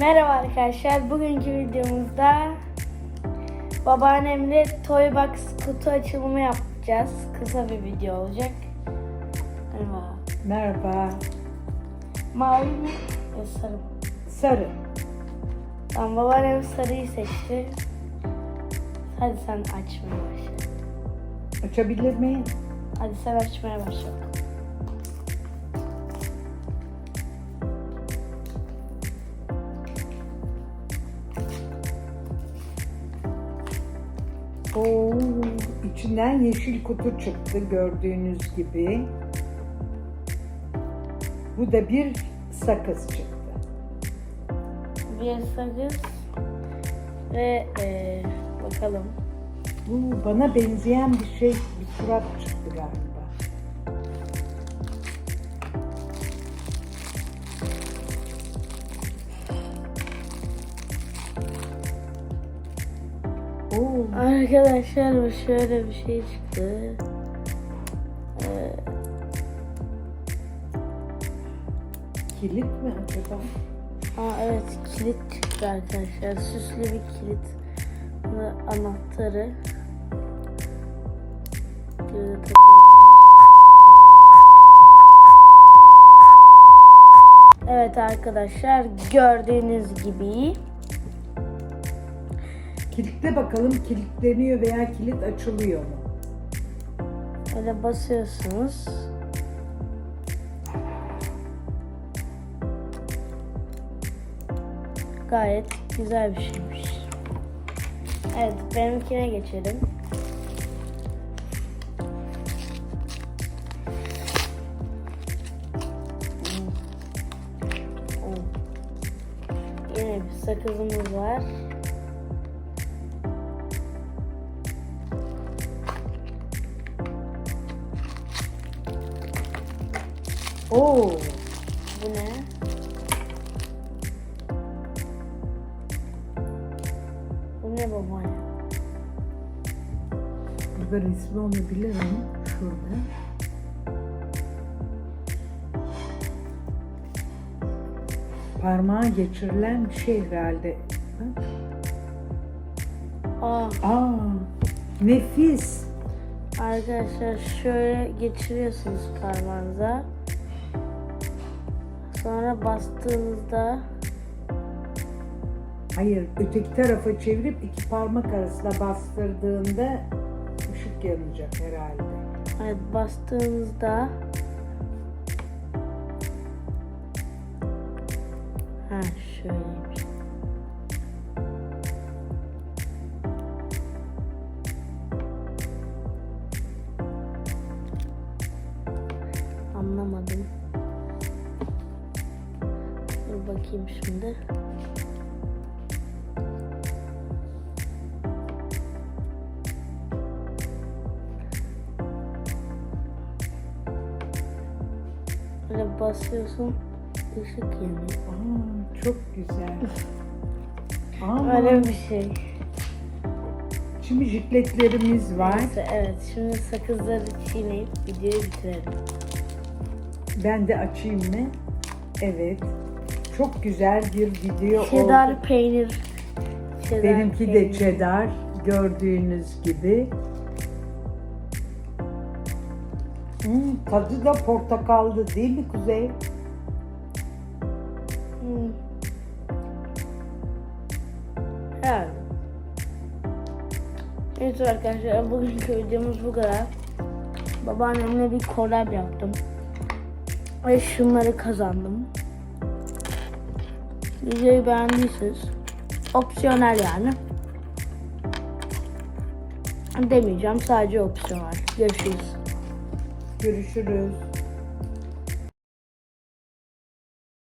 Merhaba arkadaşlar. Bugünkü videomuzda babaannemle Toy Box kutu açılımı yapacağız. Kısa bir video olacak. Merhaba. Merhaba. Mavi mi? Yok, sarı mı? Sarı. Tamam babaannem sarıyı seçti. Hadi sen açmaya başla. Açabilir miyim? Hadi sen açmaya başla. Oo, içinden yeşil kutu çıktı gördüğünüz gibi. Bu da bir sakız çıktı. Bir sakız ve eee, bakalım. Bu bana benzeyen bir şey, bir surat çıktı galiba. Oo, Arkadaşlar bu şöyle bir şey çıktı. Ee, kilit mi acaba? aa evet kilit çıktı arkadaşlar. Süslü bir kilit. Anahtarı. Takıyorsunuz. Evet arkadaşlar gördüğünüz gibi Kilitle bakalım kilitleniyor veya kilit açılıyor mu? öyle basıyorsunuz. Gayet güzel bir şeymiş. Evet benimkine geçelim. Oh. Yine bir sakızımız var. Oo, Bu ne? Bu ne baba ya? burada resmi olabilir mi? Şurada. Parmağa geçirilen bir şey herhalde. Bak. Aa, Aa, nefis. arkadaşlar şöyle geçiriyorsunuz parmağınıza. Sonra bastığınızda Hayır, öteki tarafa çevirip iki parmak arasına bastırdığında ışık yanacak herhalde. evet, bastığınızda Ha şöyleymiş. Anlamadım. Bakayım şimdi. Böyle basıyorsun ışık yanıyor. Aa, çok güzel. Aa, Öyle bir şey. şimdi jikletlerimiz var. Neyse evet şimdi sakızları çiğneyip videoyu bitirelim. Ben de açayım mı? Evet. Çok güzel bir video oldu. Cheddar peynir. Cheddar Benimki de peynir. cheddar gördüğünüz gibi. Hmm, tadı da portakallı değil mi Kuzey? Hmm. Evet. Evet arkadaşlar bugünkü videomuz bu kadar. Babaannemle bir collab yaptım. Ve şunları kazandım. Videoyu beğendiyseniz opsiyonel yani. Demeyeceğim sadece opsiyonel. Görüşürüz. Görüşürüz.